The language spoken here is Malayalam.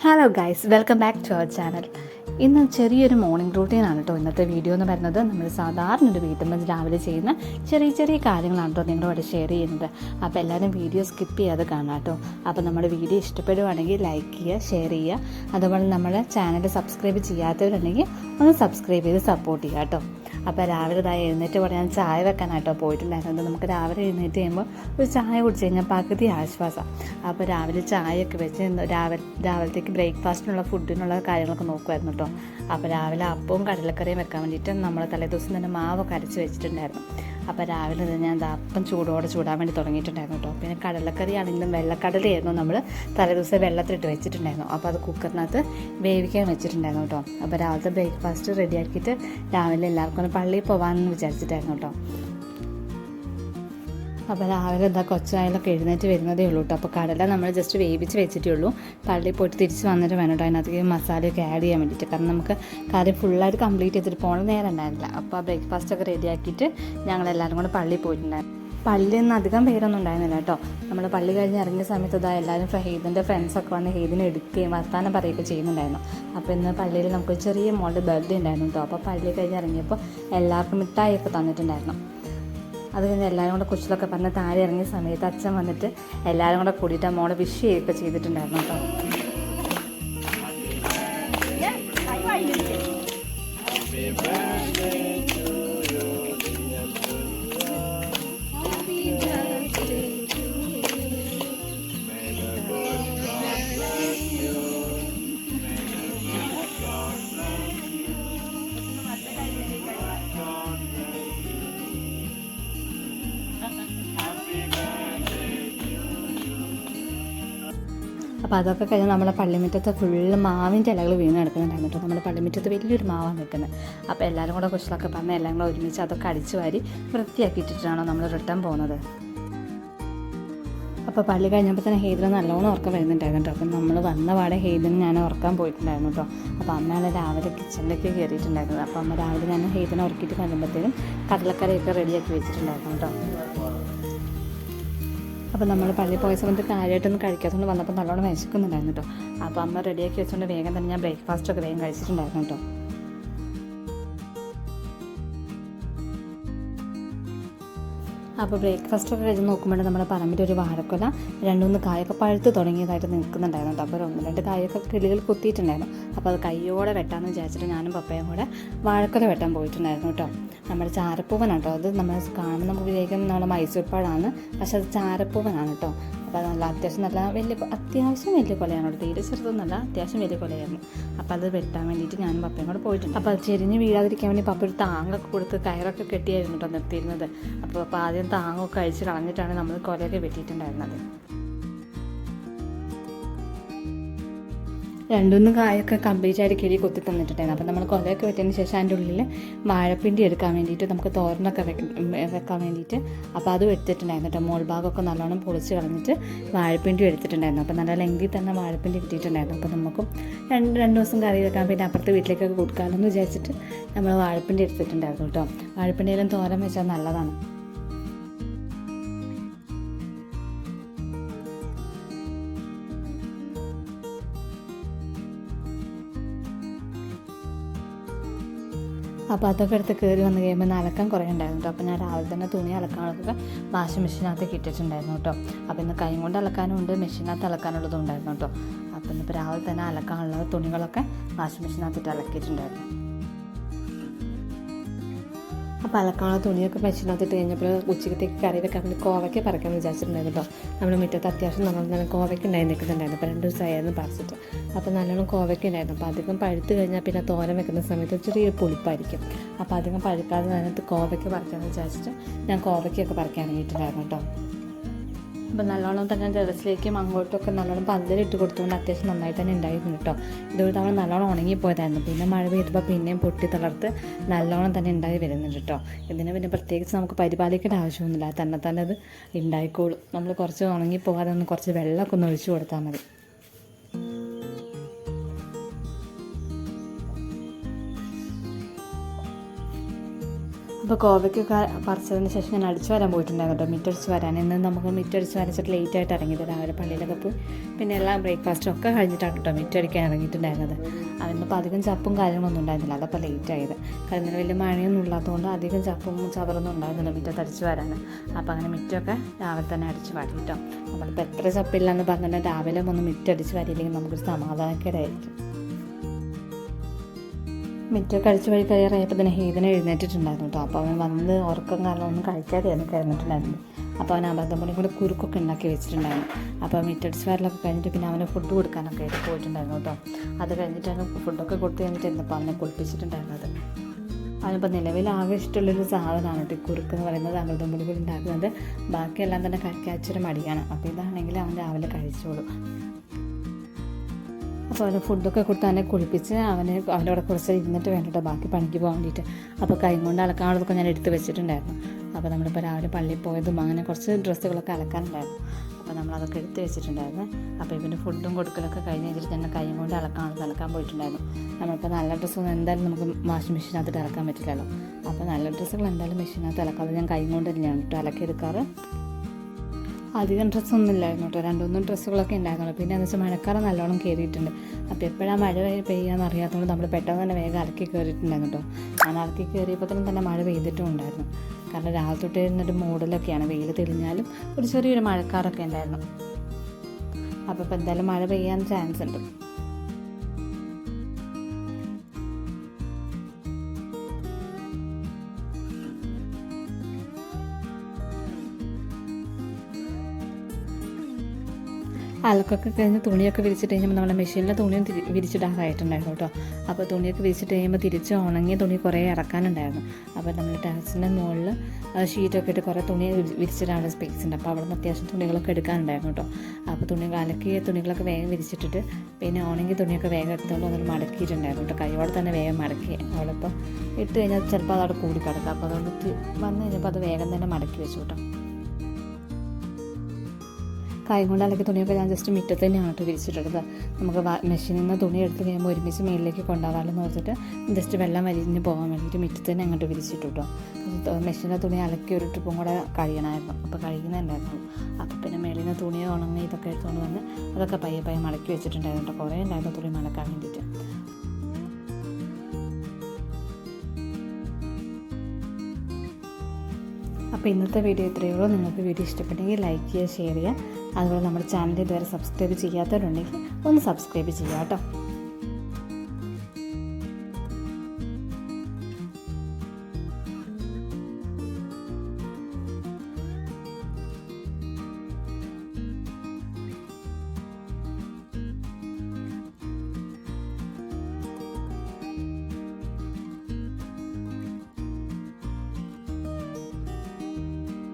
Hello guys welcome back to our channel ഇന്ന് ചെറിയൊരു മോർണിംഗ് റൂട്ടീനാണ് കേട്ടോ ഇന്നത്തെ വീഡിയോ എന്ന് പറയുന്നത് നമ്മൾ സാധാരണ ഒരു വീട്ടമ്മ രാവിലെ ചെയ്യുന്ന ചെറിയ ചെറിയ കാര്യങ്ങളാണ് കേട്ടോ നിങ്ങളോട് ഷെയർ ചെയ്യുന്നത്. അപ്പോൾ എല്ലാവരും വീഡിയോ സ്കിപ്പ് ചെയ്യാതെ കാണാം കേട്ടോ അപ്പോൾ നമ്മുടെ വീഡിയോ ഇഷ്ടപ്പെടുവാണെങ്കിൽ ലൈക്ക് ചെയ്യുക ഷെയർ ചെയ്യുക. അതുപോലെ നമ്മുടെ ചാനൽ സബ്സ്ക്രൈബ് ചെയ്യാത്തവരുണ്ടെങ്കിൽ ഒന്ന് സബ്സ്ക്രൈബ് ചെയ്ത് സപ്പോർട്ട് ചെയ്യുക കേട്ടോ അപ്പോൾ രാവിലെ ഇതായി എഴുന്നേറ്റ് പറയാൻ ചായ വെക്കാനായിട്ടോ പോയിട്ടുണ്ടായിരുന്നത് നമുക്ക് രാവിലെ എഴുന്നേറ്റ് ചെയ്യുമ്പോൾ ഒരു ചായ കുടിച്ച് കഴിഞ്ഞാൽ പകുതി ആശ്വാസം. അപ്പോൾ രാവിലെ ചായയൊക്കെ വെച്ച് രാവിലെ രാവിലത്തേക്ക് ബ്രേക്ക്ഫാസ്റ്റിനുള്ള ഫുഡിനുള്ള കാര്യങ്ങളൊക്കെ നോക്കുമായിരുന്നു കേട്ടോ. അപ്പോൾ രാവിലെ അപ്പവും കടലക്കറിയും വെക്കാൻ വേണ്ടിയിട്ട് നമ്മൾ തലേദിവസം തന്നെ മാവൊക്കെ അരച്ച് വെച്ചിട്ടുണ്ടായിരുന്നു. അപ്പോൾ രാവിലെ തന്നെ ഞാൻ അപ്പം ചൂടോടെ ചൂടാൻ വേണ്ടി തുടങ്ങിയിട്ടുണ്ടായിരുന്നു കേട്ടോ. പിന്നെ കടലക്കറി ആണെങ്കിലും വെള്ളക്കടലയായിരുന്നു നമ്മൾ തലേദിവസം വെള്ളത്തിലിട്ട് വെച്ചിട്ടുണ്ടായിരുന്നു. അപ്പോൾ അത് കുക്കറിനകത്ത് വേവിക്കാൻ വെച്ചിട്ടുണ്ടായിരുന്നു കേട്ടോ. അപ്പോൾ രാവിലത്തെ ബ്രേക്ക്ഫാസ്റ്റ് റെഡിയാക്കിയിട്ട് രാവിലെ എല്ലാവർക്കും പള്ളിയിൽ പോകാമെന്ന് വിചാരിച്ചിട്ടായിരുന്നു കേട്ടോ. അപ്പോൾ രാവിലെ എന്താ കൊച്ചായാലൊക്കെ എഴുന്നേറ്റ് വരുന്നതേ ഉള്ളൂ കേട്ടോ. അപ്പോൾ കടല നമ്മൾ ജസ്റ്റ് വേവിച്ച് വെച്ചിട്ടേ ഉള്ളൂ. പള്ളിയിൽ പോയിട്ട് തിരിച്ച് വന്നിട്ട് വേണം കേട്ടോ. അതിനകത്തേക്ക് മസാലയൊക്കെ ആഡ് ചെയ്യാൻ വേണ്ടിയിട്ട് കാരണം നമുക്ക് കറി ഫുള്ളായിട്ട് കംപ്ലീറ്റ് ചെയ്തിട്ട് പോകണ നേരം ഉണ്ടായിരുന്നില്ല. അപ്പോൾ ബ്രേക്ക്ഫാസ്റ്റ് ഒക്കെ റെഡിയാക്കിയിട്ട് ഞങ്ങളെല്ലാവരും കൂടെ പള്ളിയിൽ പോയിട്ടുണ്ടായിരുന്നു. പള്ളിയിൽ നിന്ന് അധികം പേരൊന്നും ഉണ്ടായിരുന്നില്ല കേട്ടോ. നമ്മൾ പള്ളി കഴിഞ്ഞ് ഇറങ്ങിയ സമയത്ത് ഇതാ എല്ലാവരും ഹെയ്ദിന്റെ ഫ്രണ്ട്സൊക്കെ വന്ന് ഹെയ്ദിനെ എടുക്കുകയും വർത്താനം പറയുകയൊക്കെ ചെയ്യുന്നുണ്ടായിരുന്നു. അപ്പോൾ ഇന്ന് പള്ളിയിൽ നമുക്ക് ചെറിയ മോളുടെ ബർത്ത്ഡേ ഉണ്ടായിരുന്നു കേട്ടോ. അപ്പോൾ പള്ളി കഴിഞ്ഞ് ഇറങ്ങിയപ്പോൾ എല്ലാവർക്കും മിഠായിയൊക്കെ തന്നിട്ടുണ്ടായിരുന്നു. അത് കഴിഞ്ഞ് എല്ലാവരും കൂടെ കുച്ചിലൊക്കെ പറഞ്ഞ് താഴെ ഇറങ്ങിയ സമയത്ത് അച്ഛൻ വന്നിട്ട് എല്ലാവരും കൂടെ കൂടിയിട്ട് മോളെ വിഷ് ചെയ്യുകയൊക്കെ ചെയ്തിട്ടുണ്ടായിരുന്നു കേട്ടോ. അപ്പോൾ അതൊക്കെ കഴിഞ്ഞ് നമ്മളെ പള്ളിമുറ്റത്ത് ഫുള്ള് മാവിന്റെ ഇലകൾ വീണ് കിടക്കുന്നുണ്ടായിരുന്നു കേട്ടോ. നമ്മുടെ പള്ളിമുറ്റത്ത് വലിയൊരു മാവാണ് നിൽക്കുന്നത്. അപ്പോൾ എല്ലാവരും കൂടെ കുശലൊക്കെ പറഞ്ഞ് എല്ലാം കൂടെ ഒരുമിച്ച് അതൊക്കെ അടിച്ചു വാരി വൃത്തിയാക്കിയിട്ടിട്ടാണോ നമ്മൾ റിട്ടേൺ പോകുന്നത്. അപ്പോൾ പള്ളി കഴിഞ്ഞപ്പോൾ തന്നെ ഹെയ്തിന് നല്ലോണം ഉറക്കം വരുന്നുണ്ടായിരുന്നു കേട്ടോ. അപ്പം നമ്മൾ വന്ന പാടെ ഹേദിന് ഞാൻ ഉറക്കാൻ പോയിട്ടുണ്ടായിരുന്നു കേട്ടോ. അപ്പോൾ അമ്മയാണ് രാവിലെ കിച്ചണിലേക്ക് കയറിയിട്ടുണ്ടായിരുന്നത് അപ്പോൾ അമ്മ രാവിലെ ഞാൻ ഹേദിനെ ഉറക്കിയിട്ട് കഴിയുമ്പോഴത്തേനും കടലക്കറിയൊക്കെ റെഡിയാക്കി വെച്ചിട്ടുണ്ടായിരുന്നു കേട്ടോ. അപ്പോൾ നമ്മൾ പള്ളിയിൽ പോയ സമയത്ത് കാര്യമായിട്ടൊന്നും കഴിക്കാത്തതുകൊണ്ട് വന്നപ്പോൾ നല്ലോണം വിശക്കുന്നുണ്ടായിരുന്നു കേട്ടോ അപ്പോൾ അമ്മ റെഡിയാക്കി വെച്ചുകൊണ്ട് വേഗം തന്നെ ഞാൻ ബ്രേക്ക്ഫാസ്റ്റ് ഒക്കെ വേഗം കഴിച്ചിട്ടുണ്ടായിരുന്നു കേട്ടോ അപ്പോൾ ബ്രേക്ക്ഫാസ്റ്റ് ഒക്കെ കഴിഞ്ഞ് നോക്കുമ്പോൾ നമ്മുടെ പറമ്പിൽ ഒരു വാഴക്കൊല രണ്ടുമൂന്ന് കായൊക്കെ പഴുത്ത് തുടങ്ങിയതായിട്ട് നിൽക്കുന്നുണ്ടായിരുന്നു അപ്പോൾ ഒന്ന് രണ്ട് കായൊക്കെ കിളികൾ കുത്തിയിട്ടുണ്ടായിരുന്നു. അപ്പോൾ അത് കയ്യോടെ വെട്ടാമെന്ന് വിചാരിച്ചിട്ട് ഞാനും പപ്പയും കൂടെ വാഴക്കുല വെട്ടാൻ പോയിട്ടുണ്ടായിരുന്നു കേട്ടോ. നമ്മുടെ ചാരപ്പൂവനാണ് കേട്ടോ. അത് നമ്മൾ കാണുന്ന നമുക്ക് വിചാരിക്കും നമ്മുടെ മൈസൂർ പാടാണ് പക്ഷെ അത് ചാരപ്പൂവനാണ് കേട്ടോ. അപ്പോൾ അത് നല്ല അത്യാവശ്യം നല്ല വലിയ അത്യാവശ്യം വലിയ കൊലയാണ്? കേട്ടോ തീരെ ചെറുതൊന്നുമല്ല അത്യാവശ്യം വലിയ കൊലയായിരുന്നു. അപ്പോൾ അത് വെട്ടാൻ വേണ്ടിയിട്ട് ഞാനും പപ്പയും കൂടെ പോയിട്ടുണ്ട്. അപ്പോൾ അത് ചെരിഞ്ഞ് വീഴാതിരിക്കാൻ വേണ്ടി പപ്പ ഒരു താങ്ങൊക്കെ കൊടുത്ത് കയറൊക്കെ കെട്ടിയായിരുന്നു കേട്ടോ നിർത്തിയിരുന്നത്. അപ്പോൾ അപ്പോൾ ആദ്യം താങ്ങൊക്കെ അഴിച്ച് കളഞ്ഞിട്ടാണ് നമ്മൾ കൊലയൊക്കെ വെട്ടിയിട്ടുണ്ടായിരുന്നത്. രണ്ടുമൂന്ന് കായൊക്കെ കംപ്ലീറ്റ് ആയിട്ട് കിഴി കൊത്തി തന്നിട്ടുണ്ടായിരുന്നു. അപ്പോൾ നമ്മൾ കൊലയൊക്കെ വെച്ചതിന് ശേഷം അതിന്റെ ഉള്ളിൽ വാഴപ്പിണ്ടി എടുക്കാൻ വേണ്ടിയിട്ട് നമുക്ക് തോരനൊക്കെ വെക്കാൻ വേണ്ടിയിട്ട് അപ്പോൾ അത് എടുത്തിട്ടുണ്ടായിരുന്നു കേട്ടോ. മോൾ ഭാഗമൊക്കെ നല്ലോണം പൊളിച്ച് കളഞ്ഞിട്ട് വാഴപ്പിണ്ടി എടുത്തിട്ടുണ്ടായിരുന്നു. അപ്പോൾ നല്ല ലെങ്കിൽ തന്നെ വാഴപ്പിണ്ടി കിട്ടിയിട്ടുണ്ടായിരുന്നു. അപ്പോൾ നമുക്കും രണ്ട് രണ്ട് ദിവസം കറി വെക്കാൻ പിന്നെ അപ്പുറത്തെ വീട്ടിലേക്കൊക്കെ കൊടുക്കാമെന്ന് വിചാരിച്ചിട്ട് നമ്മൾ വാഴപ്പിണ്ടി എടുത്തിട്ടുണ്ടായിരുന്നു കേട്ടോ. വാഴപ്പിണ്ടിയിലും തോരൻ വെച്ചാൽ നല്ലതാണ്. അപ്പോൾ അതൊക്കെ എടുത്ത് കയറി വന്ന് കഴിയുമ്പോൾ അലക്കാൻ കുറേ ഉണ്ടായിരുന്നു കേട്ടോ അപ്പോൾ ഞാൻ രാവിലെ തന്നെ തുണി അലക്കാനുള്ളതൊക്കെ വാഷിംഗ് മെഷീനകത്ത് കിട്ടിയിട്ടുണ്ടായിരുന്നു കേട്ടോ അപ്പോൾ ഇന്ന് കൈ കൊണ്ട് അലക്കാനും ഉണ്ട് മെഷീനകത്ത് അലക്കാനുള്ളതും ഉണ്ടായിരുന്നു കേട്ടോ അപ്പോൾ ഇന്നിപ്പോൾ രാവിലെ തന്നെ അലക്കാനുള്ള തുണികളൊക്കെ വാഷിംഗ് മെഷീനകത്തിട്ട് അലക്കിയിട്ടുണ്ടായിരുന്നു. അപ്പോൾ അലക്കാനുള്ള തുണിയൊക്കെ മെഷീനകത്തിട്ട് കഴിഞ്ഞപ്പോൾ ഉച്ചക്കത്തേക്ക് കറി വെക്കാൻ വേണ്ടി കോവയ്ക്ക് പറക്കാൻ വിചാരിച്ചിട്ടുണ്ടായിരുന്നു കേട്ടോ നമ്മുടെ മുറ്റത്ത് അത്യാവശ്യം നമ്മൾ കോവയ്ക്ക് ഉണ്ടായി നിൽക്കുന്നുണ്ടായിരുന്നു. അപ്പോൾ രണ്ട് ദിവസമായിരുന്നു പറിച്ചിട്ട്. അപ്പോൾ നല്ലോണം കോവയ്ക്ക ഉണ്ടായിരുന്നു. അപ്പോൾ അധികം പഴുത്ത് കഴിഞ്ഞാൽ പിന്നെ തോരൻ വെക്കുന്ന സമയത്ത് ചെറിയൊരു പുളിപ്പായിരിക്കും. അപ്പോൾ അധികം പഴുക്കാതെ അതിനകത്ത് കോവയ്ക്ക് പറിക്കാമെന്ന് വിചാരിച്ചിട്ട് ഞാൻ കോവയ്ക്കൊക്കെ പറിക്കാൻ ഇറങ്ങിയിട്ടുണ്ടായിരുന്നു കേട്ടോ. അപ്പോൾ നല്ലോണം തന്നെ ടെറസിലേക്കും അങ്ങോട്ടൊക്കെ നല്ലോണം പന്തലിട്ട് കൊടുത്തുകൊണ്ട് അത്യാവശ്യം നന്നായിട്ട് തന്നെ ഉണ്ടായിരുന്നു കേട്ടോ. ഇതൊരു തവണ നല്ലോണം ഉണങ്ങിപ്പോയതായിരുന്നു പിന്നെ മഴ പെയ്തപ്പോൾ പിന്നെയും പൊട്ടി തളർത്ത് നല്ലോണം തന്നെ ഉണ്ടായി വരുന്നുണ്ട് കേട്ടോ. ഇതിനെ പിന്നെ പ്രത്യേകിച്ച് നമുക്ക് പരിപാലിക്കേണ്ട ആവശ്യമൊന്നുമില്ല. തന്നെ തന്നെ അത് ഉണ്ടായിക്കോളും. നമ്മൾ കുറച്ച് ഉണങ്ങിപ്പോകാതെ ഒന്ന് കുറച്ച് വെള്ളമൊക്കെ ഒന്ന് ഒഴിച്ചു കൊടുത്താൽ മതി. അപ്പോൾ കോവയ്ക്കൊക്കെ പറിച്ചതിന് ശേഷം ഞാൻ അടിച്ചു വരാൻ പോയിട്ടുണ്ടായിരുന്നു കേട്ടോ. മിറ്റടിച്ച് വരാൻ. ഇന്ന് നമുക്ക് മിറ്റടിച്ച് വരച്ചിട്ട് ലേറ്റ് ആയിട്ട് ഇറങ്ങിയത് രാവിലെ പള്ളിയിലൊക്കെ പോയി. പിന്നെ എല്ലാം ബ്രേക്ക്ഫാസ്റ്റും ഒക്കെ കഴിഞ്ഞിട്ടാണ് കേട്ടോ മിറ്റടിക്കാൻ ഇറങ്ങിയിട്ടുണ്ടായിരുന്നത്. അതിനിപ്പോൾ അധികം ചപ്പും കാര്യങ്ങളൊന്നും ഉണ്ടായിരുന്നില്ല. അതപ്പോൾ ലേറ്റ് ആയത്. കാരണം വലിയ മഴയൊന്നും ഇല്ലാത്തതുകൊണ്ട് അധികം ചപ്പും ചവറൊന്നും ഉണ്ടായിരുന്നില്ല മിറ്റത്ത് അടിച്ച് വരാൻ അപ്പോൾ അങ്ങനെ മിറ്റമൊക്കെ രാവിലെ തന്നെ അടിച്ച് വരും കേട്ടോ. നമ്മളിപ്പോൾ എത്ര ചപ്പില്ല എന്ന് പറഞ്ഞാൽ രാവിലെ ഒന്ന് മിറ്റടിച്ച് വരില്ലെങ്കിൽ നമുക്കൊരു സമാധാനക്കേടായിരിക്കും. മിറ്റൊക്കെ കഴിച്ച വഴി കയറിയപ്പോൾ തന്നെ ഹീതന എഴുന്നേറ്റിട്ടുണ്ടായിരുന്നു കേട്ടോ. അപ്പോൾ അവൻ വന്ന് ഉറക്കം കാരണം ഒന്നും കഴിക്കാതെയായിരുന്നു കിടന്നിട്ടുണ്ടായിരുന്നു. അപ്പോൾ അവൻ അബദ്ധം പോലും കൂടെ കുറുക്കൊക്കെ ഉണ്ടാക്കി വെച്ചിട്ടുണ്ടായിരുന്നു. അപ്പോൾ മിറ്റടിച്ച് വരലൊക്കെ കഴിഞ്ഞിട്ട് പിന്നെ അവന് ഫുഡ് കൊടുക്കാനൊക്കെ ആയിട്ട് പോയിട്ടുണ്ടായിരുന്നു കേട്ടോ. അത് കഴിഞ്ഞിട്ടാണ് ഫുഡൊക്കെ കൊടുത്ത് കഴിഞ്ഞിട്ട് എന്നപ്പോൾ അവനെ കുളിപ്പിച്ചിട്ടുണ്ടായിരുന്നത് അവനിപ്പോൾ നിലവിൽ ആവശ്യമുള്ളൊരു സാധനമാണ് കേട്ടോ കുറുക്ക് എന്ന് പറയുന്നത് അമൃതം പൊടി ഉണ്ടാക്കുന്നത്. ബാക്കിയെല്ലാം തന്നെ കഴിക്കാച്ചൊരു മടിയാണ്. അപ്പോൾ ഇതാണെങ്കിൽ അവൻ രാവിലെ കഴിച്ചോളും. അപ്പോൾ അവന് ഫുഡൊക്കെ കൊടുത്ത് അവനെ കുളിപ്പിച്ച് അവന് അവന്റെ കൂടെ കുറച്ച് ഇരുന്നിട്ട് വേണ്ടിട്ട് ബാക്കി പണിക്ക് പോകാൻ വേണ്ടിയിട്ട്. അപ്പോൾ കൈ കൊണ്ട് അലക്കാനുള്ളതൊക്കെ ഞാൻ എടുത്ത് വെച്ചിട്ടുണ്ടായിരുന്നു. അപ്പോൾ നമ്മളിപ്പോൾ രാവിലെ പള്ളിയിൽ പോയതും അങ്ങനെ കുറച്ച് ഡ്രസ്സുകളൊക്കെ അലക്കാനുണ്ടായിരുന്നു അപ്പോൾ നമ്മളതൊക്കെ എടുത്ത് വെച്ചിട്ടുണ്ടായിരുന്നു. അപ്പോൾ ഇവന്റെ ഫുഡും കൊടുക്കലൊക്കെ കഴിഞ്ഞ് കഴിഞ്ഞിട്ട് ഞങ്ങൾ കൈ കൊണ്ട് അലക്കാനുള്ളത് അലക്കാൻ പോയിട്ടുണ്ടായിരുന്നു. നമ്മളിപ്പോൾ നല്ല ഡ്രസ്സൊന്നും എന്തായാലും നമുക്ക് വാഷിംഗ് മെഷീനകത്ത് അലക്കാൻ പറ്റില്ലല്ലോ. അപ്പോൾ നല്ല ഡ്രസ്സുകൾ എന്തായാലും മെഷീനകത്ത് അലക്കാതെ ഞാൻ കൈ കൊണ്ട് തന്നെയാണ് കേട്ടോ അലക്കിയെടുക്കാറ്. അധികം ഡ്രസ്സൊന്നും ഇല്ലായിരുന്നു കേട്ടോ രണ്ടുമൂന്നും ഡ്രസ്സുകളൊക്കെ ഉണ്ടായിരുന്നുള്ളൂ. പിന്നെ എന്ന് വെച്ചാൽ മഴക്കാലം നല്ലോണം കയറിയിട്ടുണ്ട് അപ്പോൾ എപ്പോഴാണ് മഴ പെയ്യാന്ന് അറിയാത്തതുകൊണ്ട് നമ്മൾ പെട്ടെന്ന് തന്നെ വേഗം അലക്കി കയറിയിട്ടുണ്ടായിരുന്നു കേട്ടോ. ഞാൻ അലക്കി കയറിയപ്പോൾ തന്നെ മഴ പെയ്തിട്ടും ഉണ്ടായിരുന്നു. കാരണം രാവിലെ തൊട്ട് ഇരുന്നൊരു മൂടലൊക്കെയാണ്. വെയിൽ തെളിഞ്ഞാലും ഒരു ചെറിയൊരു മഴക്കാറൊക്കെ ഉണ്ടായിരുന്നു. അപ്പോൾ ഇപ്പോൾ എന്തായാലും മഴ പെയ്യാൻ ചാൻസ് ഉണ്ട് അലക്കൊക്കെ കഴിഞ്ഞ് തുണിയൊക്കെ വിരിച്ചിട്ട് കഴിയുമ്പോൾ നമ്മുടെ മെഷീനിലെ തുണിയും വിരിച്ചിടാറായിട്ടുണ്ടായിരുന്നു കേട്ടോ. അപ്പോൾ തുണിയൊക്കെ വിരിച്ചിട്ട് കഴിയുമ്പോൾ തിരിച്ച് ഉണങ്ങിയ തുണി കുറേ ഇറക്കാനുണ്ടായിരുന്നു. അപ്പോൾ നമ്മൾ ടെറസിന്റെ മുകളിൽ ഷീറ്റൊക്കെ ഇട്ട് കുറേ തുണി വിരി- വിരിച്ചിടാനുള്ള സ്പേസ് ഉണ്ട്. അപ്പോൾ അവിടെ നിന്ന് അത്യാവശ്യം തുണികളൊക്കെ എടുക്കാനുണ്ടായിരുന്നു കേട്ടോ. അപ്പോൾ തുണി അലക്കിയ തുണികളൊക്കെ വേഗം വിരിച്ചിട്ടിട്ട് പിന്നെ ഉണങ്ങിയ തുണിയൊക്കെ വേഗം എടുത്തുകൊണ്ട് അതൊരു മടക്കിയിട്ടുണ്ടായിരുന്നു കേട്ടോ. കൈയോടെ തന്നെ വേഗം മടക്കി അവിടെ ഇപ്പോൾ ഇട്ട് കഴിഞ്ഞാൽ ചിലപ്പോൾ അതവിടെ കൂടി കിടക്കാം. അപ്പോൾ അതുകൊണ്ട് വന്നു കഴിഞ്ഞപ്പോൾ അത് വേഗം തന്നെ മടക്കി വെച്ചു കേട്ടോ. കൈ കൊണ്ട് അലക്കി തുണിയൊക്കെ ഞാൻ ജസ്റ്റ് മുറ്റത്ത് തന്നെയാണ് കേട്ടോ വിരിച്ചിട്ടുള്ളത് നമുക്ക് മെഷീനിൽ നിന്ന് തുണി എടുത്ത് കഴിയുമ്പോൾ ഒരുമിച്ച് മേളിലേക്ക് എന്ന് ഓർത്തിട്ട് ജസ്റ്റ് വെള്ളം വലിഞ്ഞ് പോകാൻ വേണ്ടിയിട്ട് മുറ്റത്ത് തന്നെ അങ്ങോട്ട് വിരിച്ചിട്ടു കേട്ടോ മെഷീനിലെ തുണി അലക്കി ഒരു ട്രിപ്പും കൂടെ കഴിയണമായിരുന്നു. അപ്പോൾ കഴിയുന്നുണ്ടായിരുന്നു അപ്പോൾ പിന്നെ മേളിൽ നിന്ന് തുണി ഉണങ്ങി ഇതൊക്കെ എടുത്തുകൊണ്ട് വന്ന് അതൊക്കെ പയ്യെ പയ്യെ മടക്കി വെച്ചിട്ടുണ്ടായിരുന്നു കേട്ടോ കുറേ ഉണ്ടായിരുന്നു തുണി മടക്കാൻ വേണ്ടിയിട്ട്. അപ്പോൾ ഇന്നത്തെ വീഡിയോ ഇത്രയേ ഉള്ളൂ. നിങ്ങൾക്ക് വീഡിയോ ഇഷ്ടപ്പെട്ടെങ്കിൽ ലൈക്ക് ചെയ്യുക ഷെയർ ചെയ്യുക. അതുപോലെ നമ്മുടെ ചാനൽ ഇതുവരെ സബ്സ്ക്രൈബ് ചെയ്യാത്തവരുണ്ടെങ്കിൽ ഒന്ന് സബ്സ്ക്രൈബ് ചെയ്യുക കേട്ടോ.